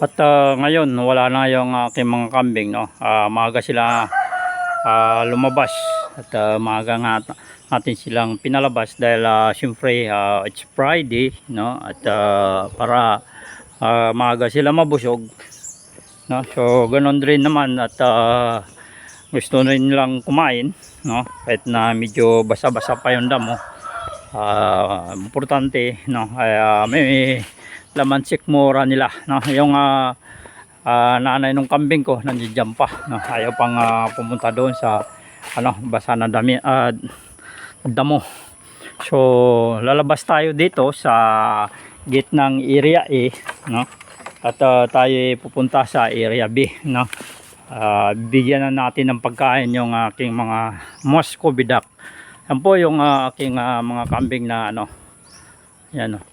At ah, ngayon, wala na yung aking mga kambing, no? Ah, maaga sila ah, lumabas. At ah, maaga nga at- natin silang pinalabas dahil ah, syempre ah, it's Friday, no? At ah, para ah, maaga sila mabusog, no? So, ganun rin naman at ah, gusto rin nilang kumain, no? Kahit na medyo basa-basa pa yung damo. Ah, importante, no? Ay, ah, may laman sikmura nila, no? Yung ah, ah, nanay ng kambing ko nandiyan pa, no? Ayaw pang ah, pumunta doon sa ano, basa na dami ah, damo. So, lalabas tayo dito sa gate ng area A, no? At ah, tayo pupunta sa area B, no? Ah, bigyan na natin ng pagkain yung aking mga Moscow duck. Yan po yung ah, aking ah, mga kambing na ano. Yan oh.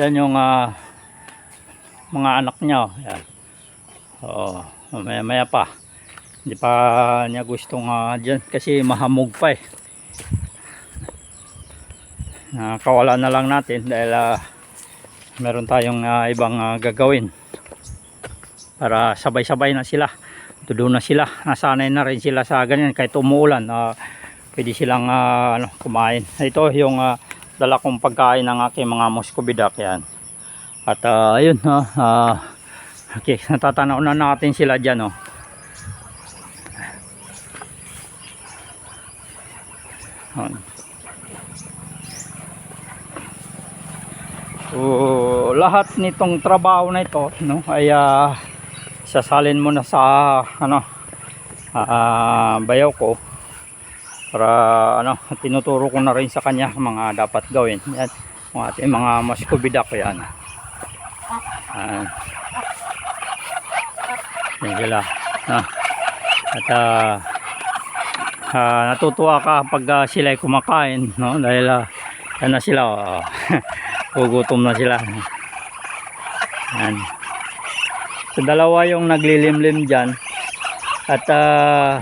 Yan yung ah, mga anak niya. oh. Yan. Oo, maya maya pa. Hindi pa niya gustong uh, dyan kasi mahamog pa eh. Nakawala na lang natin dahil ah, meron tayong ah, ibang ah, gagawin para sabay-sabay na sila. Tudo na sila. Nasanay na rin sila sa ganyan kahit umuulan. ah, pwede silang ah, ano, kumain. Ito yung ah, dala kong pagkain ng aking mga muscovidac yan. At ah, ayun, ah, ah, okay, natatanaw na natin sila dyan. Oh. Ayan. So, lahat nitong trabaho na ito no ay ah, sasalin mo na sa ano ah, bayaw ko para ano tinuturo ko na rin sa kanya mga dapat gawin. Yan mga ating mga maskubida ko yan. Ayan. yan sila no? at ah, ah, natutuwa ka pag ah, sila ay kumakain no? Dahil ah, yan na sila oh. gugutom na sila. Yan so dalawa yung naglilimlim dyan. At ah,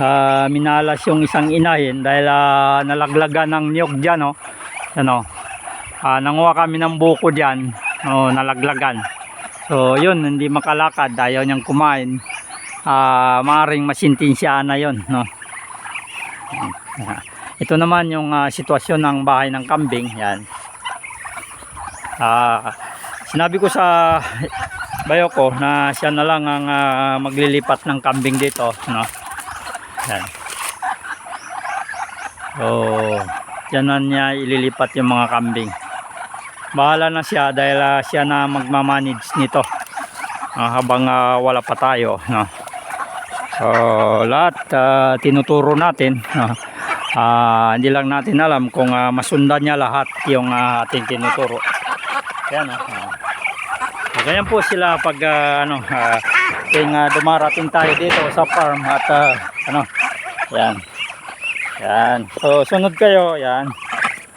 ah, minalas yung isang inahin dahil ah, nalaglagan ng niyog dyan oh. ano ah, nanguha kami ng buko dyan oh, nalaglagan. So yun hindi makalakad ayaw niyang kumain. Ah, maaring masintinsya na yun no? Ito naman yung ah, sitwasyon ng bahay ng kambing yan. Ah, sinabi ko sa bayo ko na siya na lang ang ah, maglilipat ng kambing dito no yan so yan na niya ililipat yung mga kambing. Bahala na siya dahil ah, siya na magmamanage nito. Ah, habang ah, wala pa tayo no? So lahat ah, tinuturo natin no? Ah, hindi lang natin alam kung ah, masundan niya lahat yung ah, ating tinuturo. Yan oh. So, ganyan po sila pag ah, ano ah, ting ah, dumarating tayo dito sa farm at ah, ano? Yan. Yan. So sunod kayo. Yan.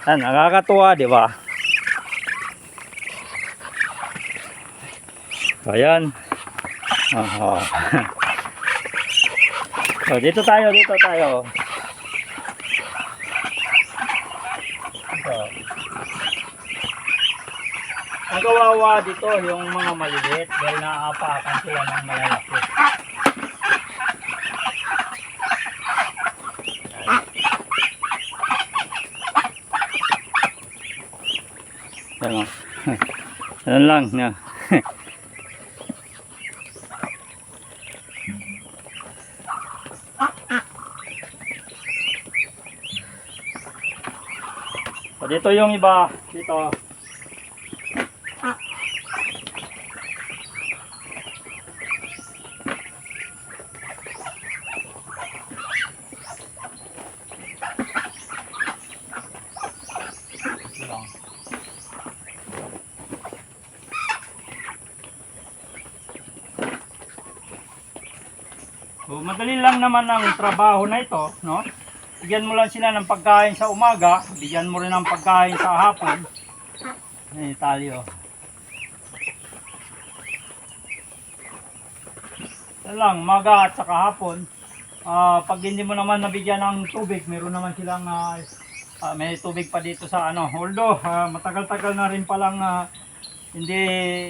Yan nakakatuwa di ba? So yan. Oh, so dito tayo dito tayo. Ito. Ang kawawa dito yung mga maliliit dahil naaapakan sila ng malalaki. Yan o. Yan lang. Na. So, dito yung iba. Dito. So, madali lang naman ang trabaho na ito, no? Bigyan mo lang sila ng pagkain sa umaga, bigyan mo rin ng pagkain sa hapon. Eh, talyo. Ito lang, umaga at saka hapon. Ah, pag hindi mo naman nabigyan ng tubig, meron naman silang ah, ah, may tubig pa dito sa ano. Although ah, matagal-tagal na rin palang ah, hindi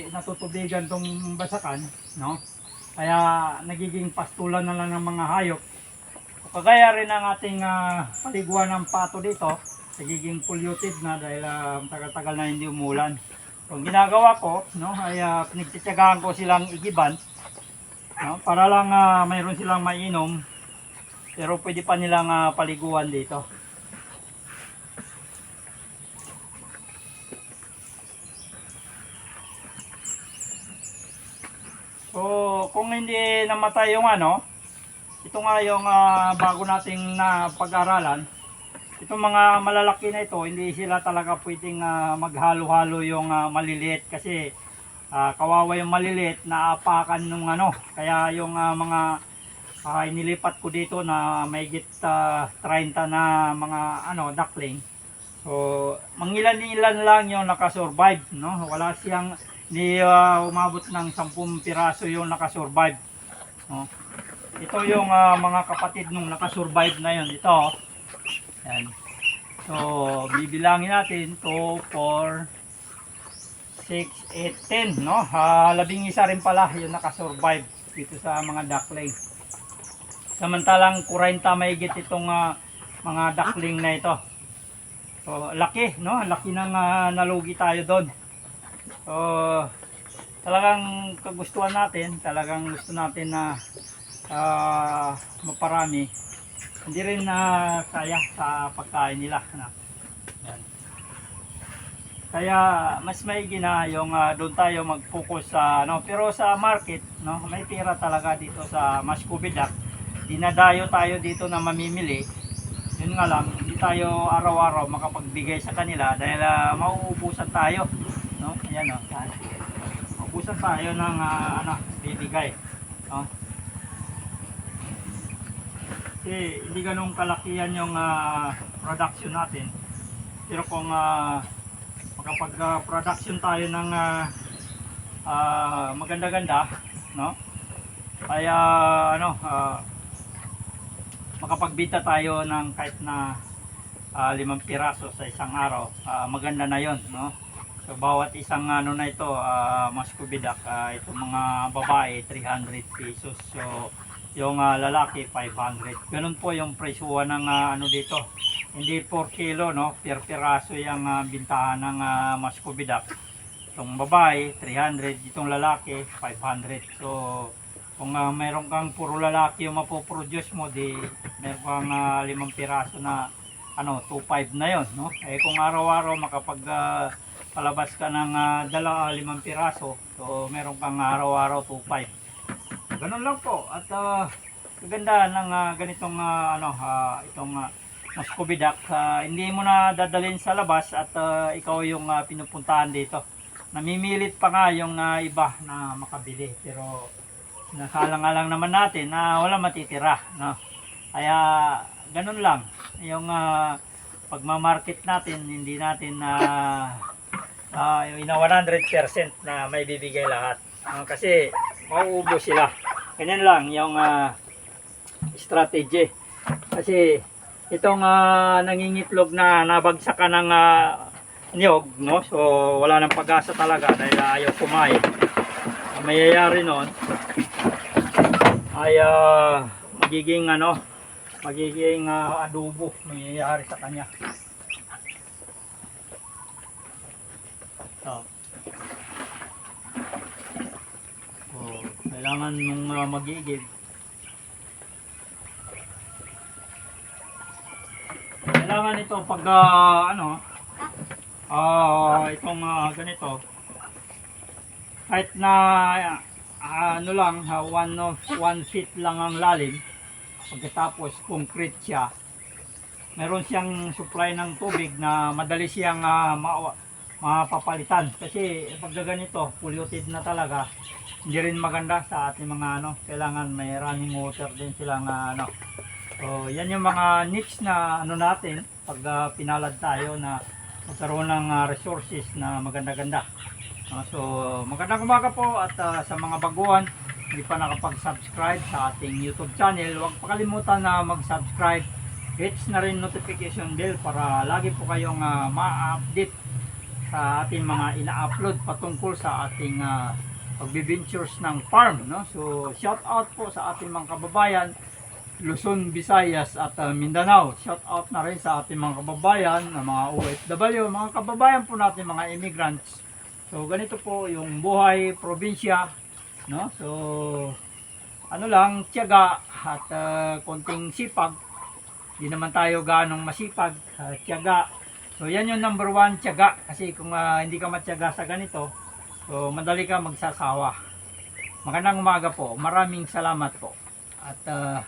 natutubigan tong basakan, no? Kaya nagiging pastulan na lang ng mga hayop. Kagaya rin ang ating ah, paliguan ng pato dito, nagiging polluted na dahil ah, matagal-tagal na hindi umulan. So, ang ginagawa ko, no, ay uh, pinagtityagaan ko silang igiban, no, para lang ah, mayroon silang mainom, pero pwede pa nilang ah, paliguan dito. So, kung hindi namatay yung ano, ito nga yung ah, bago nating na pag-aralan, itong mga malalaki na ito, hindi sila talaga pwedeng ah, maghalo-halo yung ah, maliliit kasi ah, kawawa yung maliliit na apakan nung ano. Kaya yung ah, mga ah, inilipat ko dito na may git 30 na mga ano duckling. So, mangilan-ilan lang yung nakasurvive, no? Wala siyang hindi ah, umabot ng 10 piraso yung nakasurvive. No? Ito yung ah, mga kapatid nung nakasurvive na yun. Ito. Yan. So, bibilangin natin 2, 4, 6, 8, 10, no? Ah, labing isa rin pala yung nakasurvive dito sa mga duckling. Samantalang 40 mahigit itong ah, mga duckling na ito. So, laki, no? Laki ng ah, nalugi tayo doon. So, talagang kagustuhan natin, talagang gusto natin na ah, maparami. Hindi rin na kaya sa pagkain nila. Na. Yan. Kaya mas maigi na yung ah, doon tayo mag-focus sa ano, pero sa market, no, may tira talaga dito sa Mascubidac. Dinadayo tayo dito na mamimili. Yun nga lang, hindi tayo araw-araw makapagbigay sa kanila dahil ah, mauubusan tayo, no? Ayan oh. yan. Mauubusan tayo ng ah, ano, bibigay, no? Kasi hindi ganun kalakihan yung ah, production natin. Pero kung ah, makapag-production tayo ng ah, ah, maganda-ganda, no? Kaya ano, ah, makapagbita tayo ng kahit na ah, limang piraso sa isang araw, ah, maganda na yon, no? So bawat isang ano na ito, uh, maskubidak, uh, itong mga babae 300 pesos. So yung ah, lalaki 500. Ganun po yung presyuhan ng ah, ano dito. Hindi 4 kilo no, per piraso yung ah, bintahan ng uh, maskubidak. Itong babae 300, itong lalaki 500. So kung ah, mayroon kang puro lalaki yung mapoproduce mo, di meron kang ah, limang piraso na ano, 2.5 na yon no? Eh kung araw-araw makapag ah, palabas ka ng ah, dala, ah, limang piraso, so meron kang araw-araw 2.5. Ganun lang po. At uh, kaganda ng ah, ganitong ah, ano, ah, itong uh, Muscovidac, ah, hindi mo na dadalhin sa labas at ah, ikaw yung ah, pinupuntahan dito. Namimilit pa nga yung ah, iba na makabili. Pero nakalang-alang naman natin na wala matitira. No? Kaya ganun lang. Yung ah, pagmamarket natin, hindi natin na uh, ina 100% na may bibigay lahat. Ah, kasi mauubos sila. Ganyan lang yung ah, strategy. Kasi itong ah, nangingitlog na nabagsakan ng ah, niyog, no? So wala nang pag-asa talaga dahil ayaw kumain. Ang mayayari noon ay ah, magiging ano, magiging ah, adobo mayayari sa kanya. So, oh, kailangan nung uh, magigib. Kailangan ito pag ah, ano, ah itong ah, ganito, kahit na ah, ano lang, ah, one, of, one feet lang ang lalim, pagkatapos concrete siya, meron siyang supply ng tubig na madali siyang ah, ma- mapapalitan. Kasi pag ganito polluted na talaga. Hindi rin maganda sa ating mga ano kailangan may running water din silang ah, ano. So yan yung mga niche na ano natin pag ah, pinalad tayo na magkaroon ng ah, resources na maganda-ganda. Ah, so magandang umaga po at ah, sa mga baguhan hindi pa nakapag-subscribe sa ating YouTube channel huwag pakalimutan na mag-subscribe. Hits na rin notification bell para lagi po kayong ah, ma-update sa ating mga ina-upload patungkol sa ating uh, pagbibintures ng farm. No? So, shout out po sa ating mga kababayan Luzon, Visayas at uh, Mindanao. Shout out na rin sa ating mga kababayan, na mga OFW, mga kababayan po natin, mga immigrants. So, ganito po yung buhay probinsya. No? So, ano lang, tiyaga at uh, konting sipag. Hindi naman tayo ganong masipag, uh, tiyaga. So, yan yung number one, tiyaga. Kasi kung uh, hindi ka matyaga sa ganito, so madali ka magsasawa. Magandang umaga po. Maraming salamat po. At uh,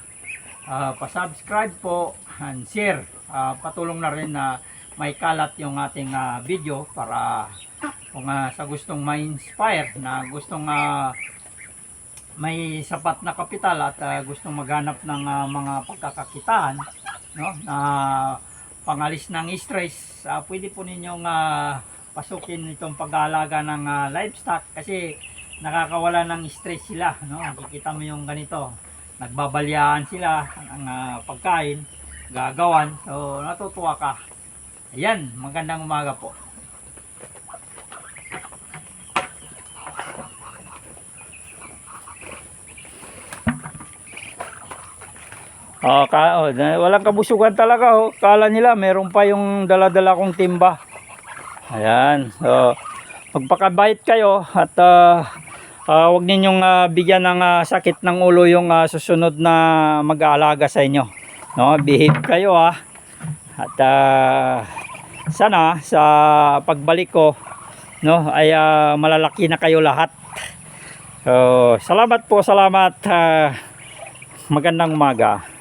uh, pa-subscribe po and share. Uh, patulong na rin na may kalat yung ating uh, video para kung uh, sa gustong ma-inspire na gustong uh, may sapat na kapital at uh, gustong maghanap ng uh, mga pagkakakitaan no na pangalis ng stress. Uh, pwede po ninyong uh, pasukin itong pag-aalaga ng uh, livestock kasi nakakawala ng stress sila no? Nakikita mo yung ganito. Nagbabalyaan sila ng uh, pagkain gagawan. So natutuwa ka. Ayan magandang umaga po Oh, ka, oh, walang kabusugan talaga oh. Kala nila meron pa yung dala-dala kong timba. Ayan. So, magpakabait kayo at uh, uh, wag ninyong ah, bigyan ng ah, sakit ng ulo yung ah, susunod na mag-aalaga sa inyo. No, behave kayo ah. At ah, sana sa pagbalik ko no ay ah, malalaki na kayo lahat. So, salamat po, salamat. ah, magandang umaga.